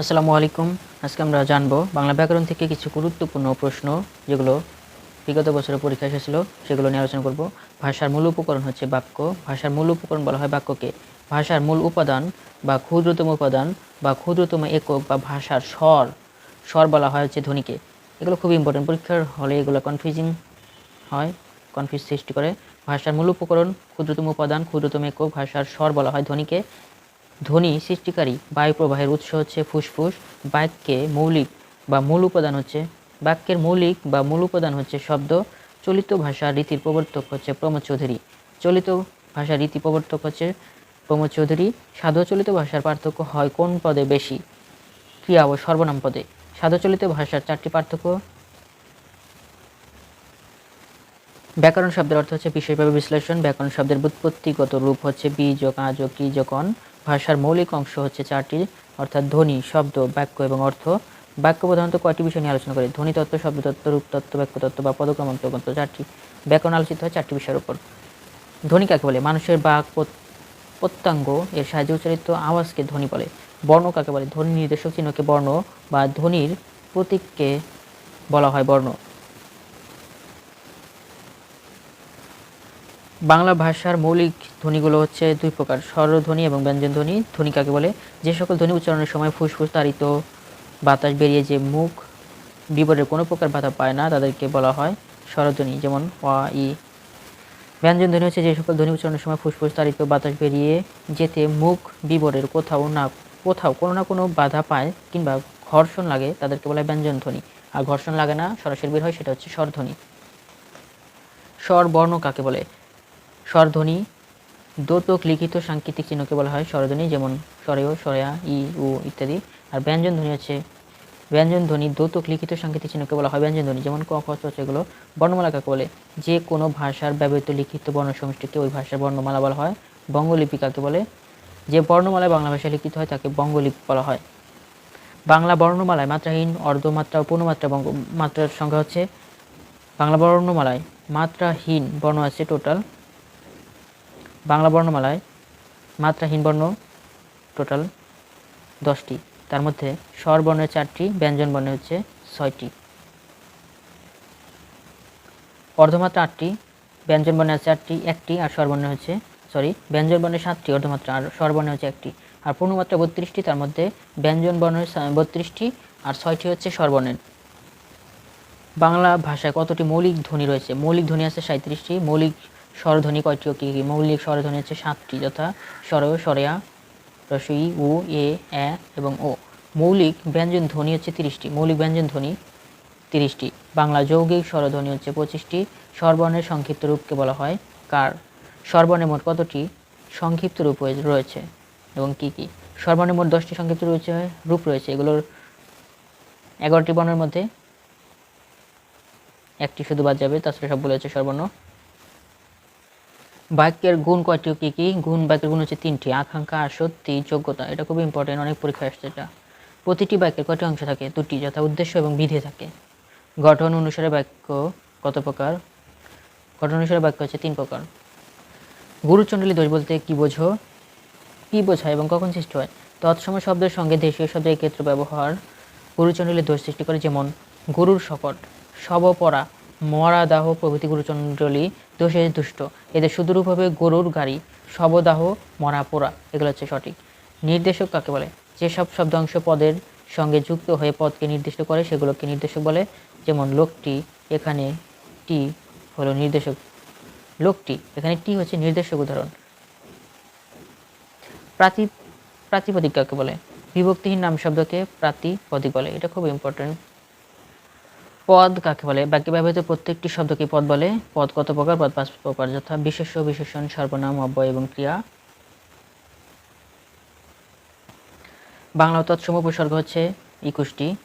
আসসালামু আলাইকুম। আজকে আমরা জানব বাংলা ব্যাকরণ থেকে কিছু গুরুত্বপূর্ণ প্রশ্ন, যেগুলো বিগত বছরে পরীক্ষা এসেছিল, সেগুলো নিয়ে আলোচনা করব। ভাষার মূল উপকরণ হচ্ছে বাক্য। ভাষার মূল উপকরণ বলা হয় বাক্যকে। ভাষার মূল উপাদান বা ক্ষুদ্রতম উপাদান বা ক্ষুদ্রতম একক বা ভাষার স্বর। স্বর বলা হয় হচ্ছে ধ্বনিকে। এগুলো খুব ইম্পর্টেন্ট পরীক্ষার হলে এগুলো কনফিউজিং হয় কনফিউজ সৃষ্টি করে। ভাষার মূল উপকরণ, ক্ষুদ্রতম উপাদান, ক্ষুদ্রতম একক, ভাষার স্বর বলা হয় ধ্বনিকে। ধ্বনি সৃষ্টিকারী বায়ু প্রবাহের উৎস হচ্ছে ফুসফুস, বাক্যে মৌলিক বা মূল উপাদান হচ্ছে বাক্যের মৌলিক বা মূল উপাদান হচ্ছে শব্দ, চলিত ভাষার রীতির প্রবর্তক হচ্ছে প্রমোদ চৌধুরী। চলিত ভাষার রীতি প্রবর্তক হচ্ছে প্রমোদ চৌধুরী। সাধু চলিত ভাষার পার্থক্য হয় কোন পদে বেশি? ক্রিয়া ও সর্বনাম পদে। সাধু চলিত ভাষার চারটি পার্থক্য। ব্যাকরণ শব্দের অর্থ হচ্ছে বিশেষভাবে বিশ্লেষণ। ব্যাকরণ শব্দের ব্যুৎপত্তিগত রূপ হচ্ছে বীজক, আজক কৃজকন ভাষার মৌলিক অংশ হচ্ছে চারটি, অর্থাৎ ধ্বনি, শব্দ, বাক্য এবং অর্থ। বাক্য প্রধানত কয়টি বিষয় নিয়ে আলোচনা করে? ধ্বনি তত্ত্ব, শব্দ তত্ত্ব, রূপ তত্ত্ব, বাক্য তত্ত্ব বা পদক্রমণ তত্ত্ব চারটি। ব্যাকরণ আলোচিত হয় চারটি বিষয়ের উপর। ধ্বনি কাকে বলে? মানুষের বাক প্রত- প্রত্যঙ্গ এর সাহায্যে উচ্চারিত আওয়াজকে ধ্বনি বলে। বর্ণ কাকে বলে? ধ্বনি নির্দেশক চিহ্নকে বর্ণ বা ধ্বনির প্রতীককে বলা হয় বর্ণ। বাংলা ভাষার মৌলিক ধ্বনিগুলো হচ্ছে দুই প্রকার, স্বরধ্বনি এবং ব্যঞ্জন ধ্বনি কাকে বলে? যে সকল ধ্বনি উচ্চারণের সময় ফুসফুস তাড়িত বাতাস বেরিয়ে যে মুখ বিবরের কোনো প্রকার বাধা পায় না, তাদেরকে বলা হয় স্বরধ্বনি, যেমন ওয়া, ই। ব্যঞ্জন ধ্বনি হচ্ছে যে সকল ধ্বনি উচ্চারণের সময় ফুসফুস তাড়িত বাতাস বেরিয়ে যেতে মুখ বিবরের কোথাও না, কোথাও কোনো না কোনো বাধা পায় কিংবা ঘর্ষণ লাগে, তাদেরকে বলা হয় ব্যঞ্জন ধ্বনি আর ঘর্ষণ লাগে না, সরাসরি বের হয়, সেটা হচ্ছে স্বরধ্বনি। স্বর বর্ণ কাকে বলে? স্বরধ্বনি। দ্যোতক লিখিত সাংকেতিক চিহ্নকে বলা হয় স্বরধ্বনি, যেমন স্বরেয়, স্বরেয়া, ই, উ ইত্যাদি। আর ব্যঞ্জন ধ্বনি হচ্ছে, ব্যঞ্জন ধ্বনি দ্যোতক লিখিত সাংকেতিক চিহ্নকে বলা হয় ব্যঞ্জন ধ্বনি, যেমন ক, খ, চ এগুলো বর্ণমালা কাকে বলে। যে কোনো ভাষার ব্যবহৃত লিখিত বর্ণ সমষ্টিকে ওই ভাষার বর্ণমালা বলা হয় বঙ্গলিপি কাকে বলে। যে বর্ণমালায় বাংলা ভাষায় লিখিত হয়, তাকে বঙ্গলিপি বলা হয়। বাংলা বর্ণমালায় মাত্রাহীন, অর্ধমাত্রা ও পূর্ণমাত্রা বঙ্গ, মাত্রার সংখ্যা হচ্ছে, বাংলা বর্ণমালায় মাত্রাহীন বর্ণ আছে টোটাল বাংলা বর্ণমালায় মাত্রাহীন বর্ণ টোটাল দশটি। তার মধ্যে স্বর বর্ণের চারটি, ব্যঞ্জন বর্ণে হচ্ছে ছয়টি। অর্ধমাত্রা আটটি, ব্যঞ্জন বর্ণে আছে চারটি, একটি, আর স্বরবর্ণে হচ্ছে সরি ব্যঞ্জন বর্ণে সাতটি, অর্ধমাত্রা, আর স্বরবর্ণে হচ্ছে একটি। আর পূর্ণমাত্রা বত্রিশটি, তার মধ্যে ব্যঞ্জন বর্ণের বত্রিশটি, আর ছয়টি হচ্ছে স্বরবর্ণের বাংলা ভাষায় কতটি মৌলিক ধ্বনি রয়েছে? মৌলিক ধ্বনি আছে সাঁত্রিশটি মৌলিক স্বরধ্বনি কয়টি ও কী? কী মৌলিক স্বরধ্বনি হচ্ছে সাতটি, যথা স্বর, স্বরেয়া রসই উ, এ এ এবং ও। মৌলিক ব্যঞ্জন ধ্বনি হচ্ছে তিরিশটি, মৌলিক ব্যঞ্জন ধ্বনি তিরিশটি। বাংলা যৌগিক স্বরধ্বনি হচ্ছে পঁচিশটি, স্বরবর্ণের সংক্ষিপ্ত রূপকে বলা হয় কার। স্বরবর্ণের মোট কতটি সংক্ষিপ্ত রূপ রয়েছে এবং কি কি? স্বরবর্ণের মোট দশটি সংক্ষিপ্ত রয়েছে, রূপ রয়েছে। এগুলোর এগারোটি বর্ণের মধ্যে একটি শুধু বাদ যাবে, তাছাড়া সবগুলো হচ্ছে স্বরবর্ণ। বাক্যের গুণ কয়টি, কী কী? গুণ বাক্যের গুণ হচ্ছে তিনটি, আকাঙ্ক্ষা, আসক্তি, যোগ্যতা। এটা খুব ইম্পর্টেন্ট অনেক পরীক্ষায় আসছে এটা। প্রতিটি বাক্যের কয়টি অংশ থাকে? দুটি, যথা উদ্দেশ্য এবং বিধে থাকে। গঠন অনুসারে বাক্য কত প্রকার? গঠন অনুসারে বাক্য হচ্ছে তিন প্রকার। গুরুচণ্ডলী দোষ বলতে কি বোঝো? কি বোঝায় এবং কখন সৃষ্টি হয়? তৎসময় শব্দের সঙ্গে দেশীয় শব্দের ক্ষেত্রে ব্যবহার গুরুচণ্ডলী দোষ সৃষ্টি করে যেমন, গুরুর শকট শবপরা মরা দাহ প্রভৃতি গুরুচণ্ডলী দোষে দুষ্ট। এদের শুধুরূপ হবে গরুর গাড়ি, শবদাহ মরা পোড়া। এগুলো হচ্ছে সঠিক। নির্দেশক কাকে বলে? যেসব শব্দাংশ পদের সঙ্গে যুক্ত হয়ে পদকে নির্দিষ্ট করে, সেগুলোকে নির্দেশক বলে। যেমন লোকটি, এখানে টি হলো নির্দেশক। লোকটি, এখানে টি হচ্ছে নির্দেশক উদাহরণ। প্রাতি, প্রাতিপদিক কাকে বলে? বিভক্তিহীন নাম শব্দকে প্রাতিপদিক বলে। এটা খুব ইম্পর্টেন্ট পদ কাকে বলে? বাক্যে ব্যবহৃত প্রত্যেকটি শব্দকে পদ বলে। পদ কত প্রকার? পদ পাঁচ প্রকার। যথা বিশেষ্য, বিশেষণ, সর্বনাম, অব্যয় এবং ক্রিয়া। বাংলা তৎসম উপসর্গ হচ্ছে একুশটি।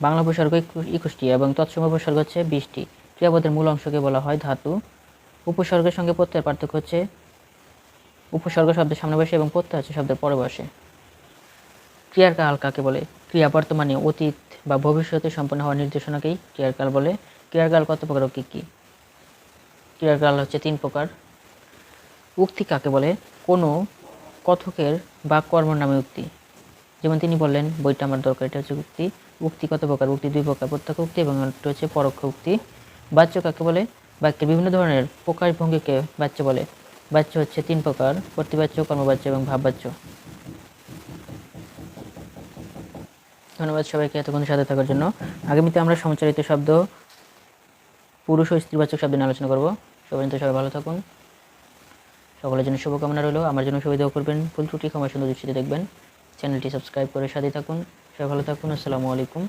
বাংলা উপসর্গ একুশটি এবং তৎসম উপসর্গ হচ্ছে বিশটি। ক্রিয়াপদের মূল অংশকে বলা হয় ধাতু। উপসর্গের সঙ্গে প্রত্যয়ের পার্থক্য হচ্ছে উপসর্গ শব্দের সামনে বসে এবং প্রত্যয় হচ্ছে শব্দের পরে বসে। ক্রিয়ার কাল কাকে বলে? ক্রিয়া বর্তমানে, অতীত বা ভবিষ্যতে সম্পন্ন হওয়ার নির্দেশনাকেই ক্রিয়ার কাল বলে। ক্রিয়ার কাল কত প্রকার ও কী কী? ক্রিয়ার কাল হচ্ছে তিন প্রকার। উক্তি কাকে বলে? কোনো কথকের বা কর্মর নামে উক্তি। যেমন তিনি বললেন, বইটা আমার দরকার, এটা হচ্ছে উক্তি। উক্তি কত প্রকার? উক্তি দুই প্রকার, প্রত্যক্ষ উক্তি এবং একটা হচ্ছে পরোক্ষ উক্তি। বাচ্য কাকে বলে? বাক্যের বিভিন্ন ধরনের প্রকাশ ভঙ্গিকে বাচ্য বলে। বাচ্য হচ্ছে তিন প্রকার, প্রতিবাচ্য, কর্মবাচ্য এবং ভাববাচ্য। ধন্যবাদ সবাইকে এতক্ষণ সাথে থাকার জন্য। আগামীতে আমরা সমচারিত শব্দ, পুরুষ ও স্ত্রীবাচক শব্দ নিয়ে আলোচনা করব। সবাই সবাই ভালো থাকুন। সকলের জন্য শুভকামনা রইল। আমার জন্য সুবিধাও করবেন। ফুল ত্রুটি ক্ষমা সুন্দর দৃষ্টিতে দেখবেন। চ্যানেলটি সাবস্ক্রাইব করে সাথে থাকুন। সবাই ভালো থাকুন। আসসালামু আলাইকুম।